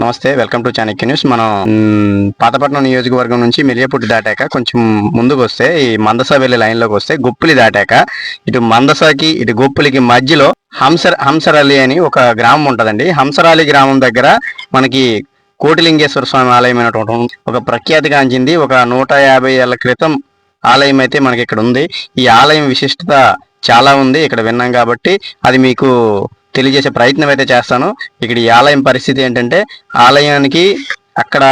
నమస్తే welcome to Chanakya news. మనం పాతపట్నం నియోజకవర్గం నుంచి మిలియపుట్టి దాటాక కొంచెం ముందుకు వస్తే ఈ మందస వెళ్ళే లైన్లోకి వస్తే గుప్పిలి దాటాక ఇటు మందసకి ఇటు గుప్పిలికి మధ్యలో హంసర్ హంసరలి అని ఒక గ్రామం ఉంటుందండి. హంసరాలి గ్రామం దగ్గర మనకి కోటిలింగేశ్వర స్వామి ఆలయం అనేటువంటి ఒక ప్రఖ్యాతిగాంచింది ఒక నూట యాభై ఏళ్ళ క్రితం ఆలయం అయితే మనకి ఇక్కడ ఉంది. ఈ ఆలయం విశిష్టత చాలా ఉంది. ఇక్కడ విన్నాం కాబట్టి అది మీకు తెలియజేసే ప్రయత్నం అయితే చేస్తాను. ఇక్కడ ఈ ఆలయం పరిస్థితి ఏంటంటే ఆలయానికి అక్కడ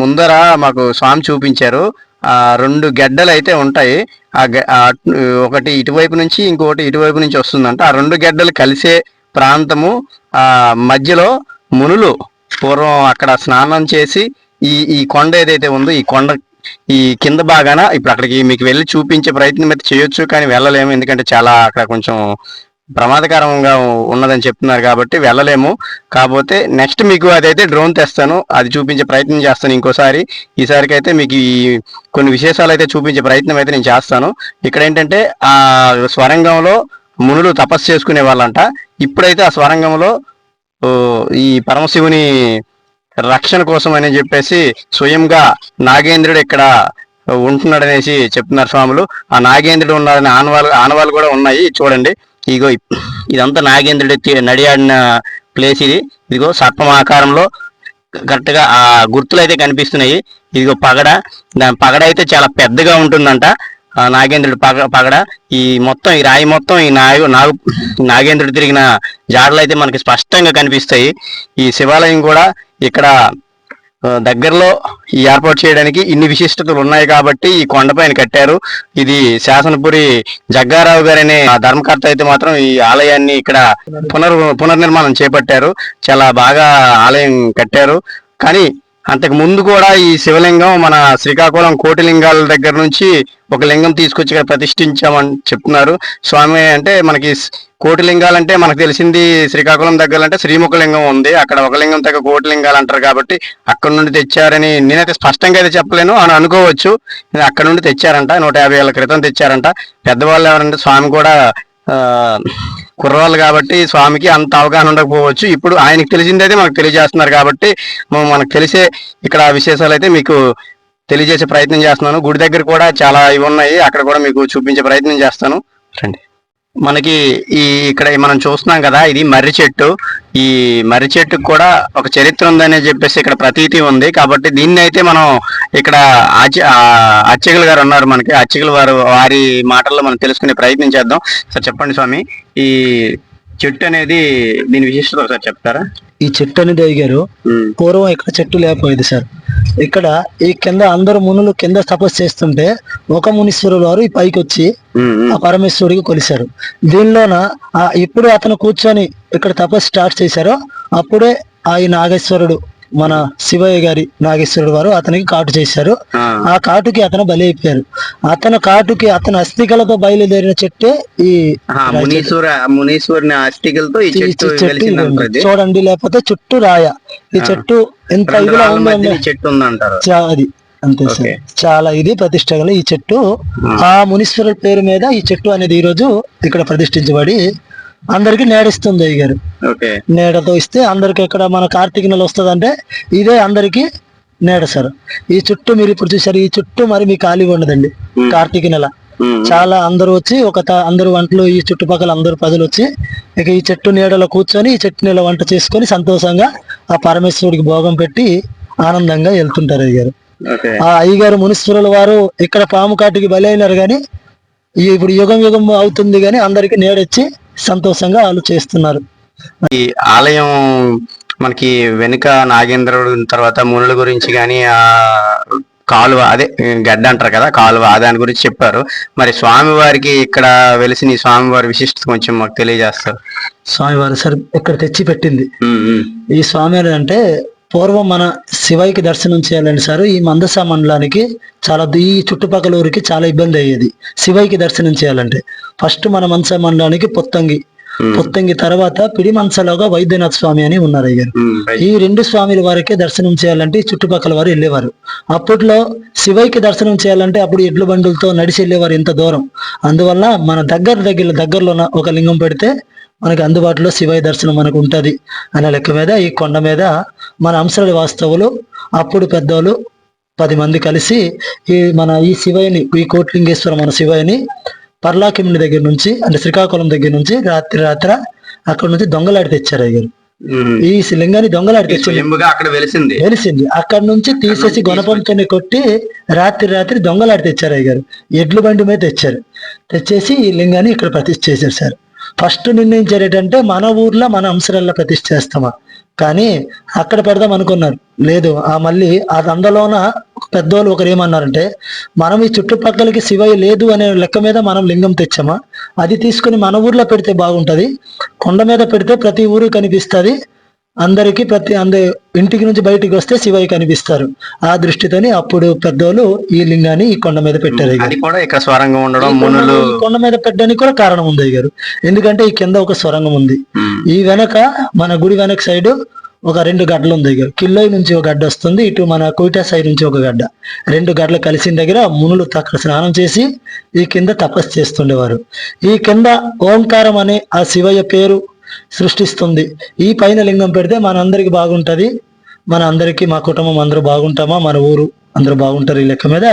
ముందర మాకు స్వామి చూపించారు. ఆ రెండు గెడ్డలు అయితే ఉంటాయి. ఆ ఒకటి ఇటువైపు నుంచి ఇంకొకటి ఇటువైపు నుంచి వస్తుందంట. ఆ రెండు గెడ్డలు కలిసే ప్రాంతము ఆ మధ్యలో మునులు పూర్వం అక్కడ స్నానం చేసి ఈ ఈ కొండ ఏదైతే ఉందో ఈ కొండ ఈ కింద భాగాన ఇప్పుడు అక్కడికి మీకు వెళ్ళి చూపించే ప్రయత్నం అయితే చేయొచ్చు కానీ వెళ్ళలేము. ఎందుకంటే చాలా అక్కడ కొంచెం ప్రమాదకరంగా ఉన్నదని చెప్తున్నారు కాబట్టి వెళ్ళలేము. కాకపోతే నెక్స్ట్ మీకు అదైతే డ్రోన్ తెస్తాను. అది చూపించే ప్రయత్నం చేస్తాను ఇంకోసారి. ఈసారికి అయితే మీకు ఈ కొన్ని విశేషాలు అయితే చూపించే ప్రయత్నం అయితే నేను చేస్తాను. ఇక్కడ ఏంటంటే ఆ స్వరంగంలో మునులు తపస్సు చేసుకునే వాళ్ళంట. ఇప్పుడైతే ఆ స్వరంగంలో ఈ పరమశివుని రక్షణ కోసం అని చెప్పేసి స్వయంగా నాగేంద్రుడు ఇక్కడ ఉంటున్నాడనేసి చెప్తున్నారు స్వాములు. ఆ నాగేంద్రుడు ఉన్నాడని ఆనవాళ్ళు ఆనవాళ్ళు కూడా ఉన్నాయి. చూడండి. ఇగో ఇదంతా నాగేంద్రుడు నడియాడిన ప్లేస్ ఇది. ఇదిగో సర్పం ఆకారంలో కరెక్ట్గా ఆ గుర్తులు అయితే కనిపిస్తున్నాయి. ఇదిగో పగడ. దాని పగడ అయితే చాలా పెద్దగా ఉంటుందంట. నాగేంద్రుడు పగ పగడ. ఈ మొత్తం ఈ రాయి మొత్తం ఈ నాగు నాగు నాగేంద్రుడు తిరిగిన జాడలు అయితే మనకి స్పష్టంగా కనిపిస్తాయి. ఈ శివాలయం కూడా ఇక్కడ దగ్గరలో ఈ ఏర్పాటు చేయడానికి ఇన్ని విశిష్టతలు ఉన్నాయి కాబట్టి ఈ కొండపైన కట్టారు. ఇది శాసనపురి జగ్గారావు గారు అనే ధర్మకర్త అయితే మాత్రం ఈ ఆలయాన్ని ఇక్కడ పునర్ పునర్నిర్మాణం చేపట్టారు. చాలా బాగా ఆలయం కట్టారు. కానీ అంతకు ముందు కూడా ఈ శివలింగం మన శ్రీకాకుళం కోటిలింగాల దగ్గర నుంచి ఒక లింగం తీసుకొచ్చి ఇక్కడ ప్రతిష్ఠించామని చెప్తున్నారు. స్వామి అంటే మనకి స్- కోటిలింగాలు అంటే మనకు తెలిసింది శ్రీకాకుళం దగ్గర అంటే శ్రీముఖలింగం ఉంది. అక్కడ ఒక లింగం దగ్గర కోటిలింగాలు అంటారు కాబట్టి అక్కడ నుండి తెచ్చారని నేనైతే స్పష్టంగా అయితే చెప్పలేను అని అనుకోవచ్చు. అక్కడ నుండి తెచ్చారంట నూట యాభై ఏళ్ళ క్రితం తెచ్చారంట. పెద్దవాళ్ళు ఎవరంటే స్వామి కూడా కుర్రవాళ్ళు కాబట్టి స్వామికి అంత అవగాహన ఉండకపోవచ్చు. ఇప్పుడు ఆయనకి అయితే మనకు తెలియజేస్తున్నారు కాబట్టి మనకు తెలిసే ఇక్కడ విశేషాలు అయితే మీకు తెలియజేసే ప్రయత్నం చేస్తున్నాను. గుడి దగ్గర కూడా చాలా ఇవి ఉన్నాయి. అక్కడ కూడా మీకు చూపించే ప్రయత్నం చేస్తాను. రండి. మనకి ఈ ఇక్కడ మనం చూస్తున్నాం కదా ఇది మర్రి చెట్టు. ఈ మర్రి చెట్టుకు కూడా ఒక చరిత్ర ఉందని చెప్పేసి ఇక్కడ ప్రతీతి ఉంది. కాబట్టి దీన్ని అయితే మనం ఇక్కడ ఆచ- గారు ఉన్నారు మనకి. అర్చకులు వారు వారి మాటల్లో మనం తెలుసుకునే ప్రయత్నం చేద్దాం. సార్ చెప్పండి స్వామి. ఈ చెట్టు అనేది దీని విశిష్టత ఒకసారి చెప్తారా? ఈ చెట్టు అనేది అడిగారు. పూర్వం ఇక్కడ చెట్టు లేకపోయేది సార్. ఇక్కడ ఈ కింద అందరు మునులు కింద తపస్సు చేస్తుంటే ఒక మునీశ్వరుడు వారు ఈ పైకి వచ్చి ఆ పరమేశ్వరుడికి కొలిశారు. దీనిలోన ఆ ఇప్పుడు అతను కూర్చొని ఇక్కడ తపస్సు స్టార్ట్ చేశారో అప్పుడే ఆ ఈ నాగేశ్వరుడు మన శివయ్య గారి నాగేశ్వరుడు వారు అతనికి కాటు చేశారు. ఆ, కాటుకి అతను బలి అయిపోయారు. అతను కాటుకి అతను అస్థికలతో బయలుదేరిన చెట్టే ఈ ఆ, మునీశ్వర మునీశ్వరుని అస్థికలతో ఈ ఈ చెట్టు చూడండి లేకపోతే చుట్టూ రాయ. ఈ చెట్టు ఎంత చెట్టు ఉందంటారు. అది. అంతే సార్. చాలా ఇది ప్రతిష్ట గల ఈ చెట్టు ఆ. మునీశ్వరుల పేరు మీద ఈ చెట్టు అనేది ఈ రోజు ఇక్కడ ప్రతిష్ఠించబడి అందరికి నేడిస్తుంది అయ్యారు నీడతో ఇస్తే అందరికి ఇక్కడ మన కార్తీక నెల వస్తుందంటే ఇదే అందరికి నీడ సార్. ఈ చుట్టూ మీరు ఇప్పుడు చూసారు ఈ చుట్టూ మరి మీ ఖాళీగా ఉండదండి కార్తీక నెల. చాలా అందరూ వచ్చి ఒక అందరు వంటలు ఈ చుట్టుపక్కల అందరు ప్రజలు వచ్చి ఇక ఈ చెట్టు నీడలో కూర్చొని ఈ చెట్టు నీళ్ళ వంట చేసుకొని సంతోషంగా ఆ పరమేశ్వరుడికి భోగం పెట్టి ఆనందంగా వెళ్తుంటారు అయ్యారు ఓకే. ఆ అయ్యగారు మునీశ్వరుల వారు ఇక్కడ పాము కాటికి బలి అయినారు కానీ ఇప్పుడు యుగం యుగం అవుతుంది కానీ అందరికి నేడొచ్చి సంతోషంగా వాళ్ళు చేస్తున్నారు. ఈ ఆలయం మనకి వెనుక నాగేంద్రుడు తర్వాత మునుల గురించి కానీ ఆ కాలువ అదే గడ్డ అంటారు కదా కాలువ దాని గురించి చెప్పారు. మరి స్వామి వారికి ఇక్కడ వెలిసిన ఈ స్వామి వారి విశిష్టత కొంచెం మాకు తెలియజేస్తారు. స్వామివారు సరే ఇక్కడ తెచ్చి పెట్టింది. ఈ స్వామి అంటే పూర్వం మన శివయ్యకి దర్శనం చేయాలండి సార్ ఈ మందస మండలానికి చాలా ఈ చుట్టుపక్కల ఊరికి చాలా ఇబ్బంది అయ్యేది. శివయ్యకి దర్శనం చేయాలంటే. ఫస్ట్ మన మందస మండలానికి పొత్తంగి. పొత్తంగి తర్వాత పిడి మంచలోగా వైద్యనాథ్ స్వామి అని ఉన్నారు అయ్యారు. ఈ రెండు స్వామిల వారికే దర్శనం చేయాలంటే చుట్టుపక్కల వారు వెళ్ళేవారు. అప్పట్లో శివయ్యకి దర్శనం చేయాలంటే అప్పుడు ఎడ్ల బండులతో నడిచి వెళ్ళేవారు ఇంత దూరం. అందువల్ల మన దగ్గర దగ్గర దగ్గరలో ఒక లింగం పెడితే మనకి అందుబాటులో శివయ్య దర్శనం మనకు ఉంటది అనే లెక్క మీద ఈ కొండ మీద మన అంశల వాస్తవులు అప్పుడు పెద్దోళ్ళు పది మంది కలిసి ఈ మన ఈ శివయ్యని ఈ కోట్లింగేశ్వర మన శివయ్యని పర్లాకిముని దగ్గర నుంచి అంటే శ్రీకాకుళం దగ్గర నుంచి రాత్రి రాత్ర అక్కడ నుంచి దొంగలాడి తెచ్చారు అయ్యారు. ఈ లింగాన్ని దొంగలాడి స్వయంభుగా అక్కడ వెలిసింది. తెలిసింది అక్కడ నుంచి తీసేసి గొనపంతోని కొట్టి రాత్రి రాత్రి దొంగలాడి తెచ్చారు అయ్యారు ఎడ్ల బండి మీద తెచ్చారు. తెచ్చేసి ఈ లింగాన్ని ఇక్కడ ప్రతిష్ఠ చేశారు సార్. ఫస్ట్ నిర్ణయించారు ఏంటంటే మన ఊర్లో మన అంశరాల్లో ప్రతిష్ట చేస్తామా? కానీ అక్కడ పెడదాం అనుకున్నారు. లేదు ఆ మళ్ళీ ఆ దండలోన పెద్దోళ్ళు ఒకరు ఏమన్నారంటే మనం ఈ చుట్టుపక్కలకి శివయ్య లేదు అనే లెక్క మీద మనం లింగం తెచ్చామా? అది తీసుకుని మన ఊర్లో పెడితే బాగుంటుంది కొండ మీద పెడితే ప్రతి ఊరు కనిపిస్తుంది అందరికి ప్రతి అంద ఇంటికి నుంచి బయటికి వస్తే శివయ్య కనిపిస్తారు. ఆ దృష్టితోని అప్పుడు పెద్దోళ్ళు ఈ లింగాన్ని ఈ కొండ మీద పెట్టారు. అది కూడా ఇక్కడ స్వరంగం ఉండడం గారు. మునులు ఈ కొండ మీద పెట్టడానికి కూడా కారణం ఉంది గారు ఎందుకంటే ఈ కింద ఒక స్వరంగం ఉంది. ఈ వెనక మన గుడి వెనక సైడ్ ఒక రెండు గడ్డలు ఉంది దగ్గర కిల్లోయి నుంచి ఒక గడ్డ వస్తుంది ఇటు మన కోయిటా సైడ్ నుంచి ఒక గడ్డ. రెండు గడ్డలు కలిసిన దగ్గర మునులు అక్కడ స్నానం చేసి ఈ కింద తపస్సు చేస్తుండేవారు. ఈ కింద ఓంకారం అనే ఆ శివయ్య పేరు సృష్టిస్తుంది. ఈ పైన లింగం పెడితే మన అందరికి బాగుంటది. మన అందరికి మా కుటుంబం అందరూ బాగుంటామా? మన ఊరు అందరూ బాగుంటారు ఈ లెక్క మీద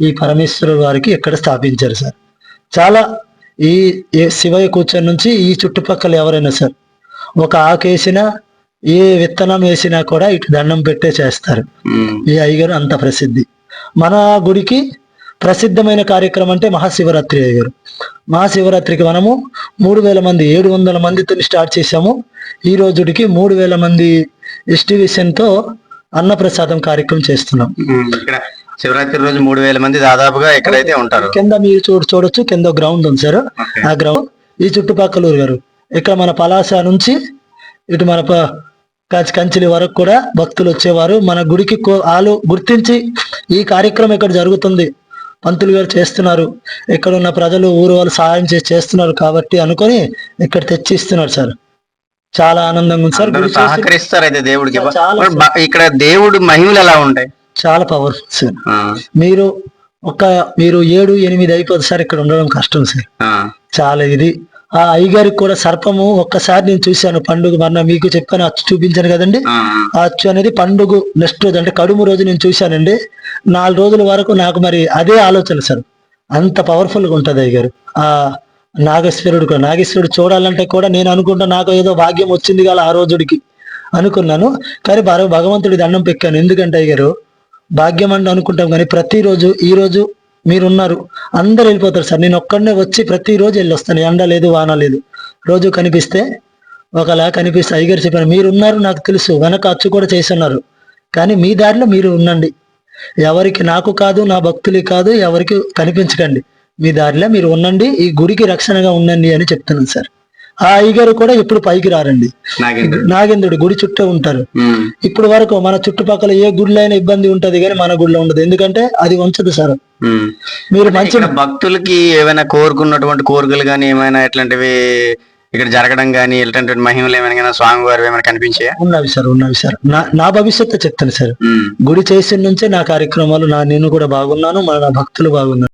ఈ పరమేశ్వరుడు వారికి ఇక్కడ స్థాపించారు సార్? చాలా ఈ శివయ్య కూర్చొని నుంచి ఈ చుట్టుపక్కల ఎవరైనా సార్ ఒక ఆకు వేసినా ఏ విత్తనం వేసినా కూడా ఇటు దండం పెట్టే చేస్తారు. ఈ అయ్యగారు అంత ప్రసిద్ధి. మన గుడికి ప్రసిద్ధమైన కార్యక్రమం అంటే మహాశివరాత్రి అయ్యగారు మహాశివరాత్రికి మనము మూడు వేల మంది ఏడు వందల మందితో స్టార్ట్ చేశాము. ఈ రోజుడికి మూడు వేల మంది ఎస్టివిషన్తో అన్నప్రసాదం కార్యక్రమం చేస్తున్నాం. ఇక్కడ శివరాత్రి రోజు మూడు వేల మంది దాదాపుగా ఇక్కడైతే ఉంటారు. కింద మీరు చూడ చూడొచ్చు కింద గ్రౌండ్ ఉంది సార్. ఆ గ్రౌండ్ ఈ చుట్టుపక్కల ఊరు గారు. ఇక్కడ మన పలాస నుంచి ఇటు మన కంచిలి వరకు కూడా భక్తులు వచ్చేవారు. మన గుడికి వాళ్ళు గుర్తించి ఈ కార్యక్రమం ఇక్కడ జరుగుతుంది. పంతులు గారు చేస్తున్నారు. ఇక్కడ ఉన్న ప్రజలు ఊరు వాళ్ళు సహాయం చేసి చేస్తున్నారు కాబట్టి అనుకొని ఇక్కడ తెచ్చి ఇస్తున్నారు సార్. చాలా ఆనందంగా ఉంది సార్. సహకరిస్తారు అయితే దేవుడికి. ఇక్కడ దేవుడు మహిమలు ఎలా ఉంటాయి? చాలా పవర్ఫుల్ సార్. మీరు ఒక మీరు ఏడు ఎనిమిది అయిపోతుంది సార్ ఇక్కడ ఉండడం కష్టం సార్. చాలా ఇది. ఆ అయ్యగారికి కూడా సర్పము ఒక్కసారి నేను చూశాను పండుగ మొన్న మీకు చెప్పాను అచ్చు చూపించాను కదండి. ఆ, అచ్చు అనేది పండుగ నెక్స్ట్ రోజు అంటే కడుము రోజు నేను చూశానండి. నాలుగు రోజుల వరకు నాకు మరి అదే ఆలోచన సార్. అంత పవర్ఫుల్గా ఉంటది అయ్యగారు. ఆ నాగేశ్వరుడు కూడా నాగేశ్వరుడు చూడాలంటే కూడా నేను అనుకుంటా నాకు ఏదో భాగ్యం వచ్చింది కదా ఆ రోజుడికి అనుకున్నాను. కానీ భగ- భగవంతుడి దండం పెక్కాను. ఎందుకంటే అయ్యగారు భాగ్యం అంటే అనుకుంటాం కానీ ప్రతిరోజు ఈ రోజు మీరున్నారు. అందరు వెళ్ళిపోతారు సార్. నేను ఒక్కడనే వచ్చి ప్రతిరోజు వెళ్ళి వస్తాను ఎండ లేదు వాన లేదు. రోజు కనిపిస్తే ఒకలా కనిపిస్తే అయ్యగారు చెప్పాను మీరు ఉన్నారు నాకు తెలుసు. వెనక అచ్చు కూడా చేస్తున్నారు. కానీ మీ దారిలో మీరు ఉండండి. ఎవరికి నాకు కాదు నా భక్తులకి కాదు ఎవరికి కనిపించకండి. మీ దారిలో మీరు ఉండండి. ఈ గుడికి రక్షణగా ఉండండి అని చెప్తున్నాను సార్. ఆ అయ్యగారు కూడా ఇప్పుడు పైకి రారండి. నాగేంద్రుడు. గుడి చుట్టూ ఉంటారు. ఇప్పుడు వరకు మన చుట్టుపక్కల ఏ గుడిలో అయినా ఇబ్బంది ఉంటది కానీ మన గుడిలో ఉండదు. ఎందుకంటే అది ఉంచదు సార్. మీరు మంచి భక్తులకి ఏమైనా కోరుకున్నటువంటి కోరికలు కానీ ఏమైనా ఇట్లాంటివి ఇక్కడ జరగడం కానీ ఇట్లాంటి మహిమలు ఏమైనా స్వామి వారు ఏమైనా కనిపించాయా? ఉన్నవి సార్ ఉన్నవి సార్. నా నా భవిష్యత్తు చెప్తాను సార్. గుడి చేసిన నుంచే నా కార్యక్రమాలు నా నేను కూడా బాగున్నాను మన భక్తులు బాగున్నారు.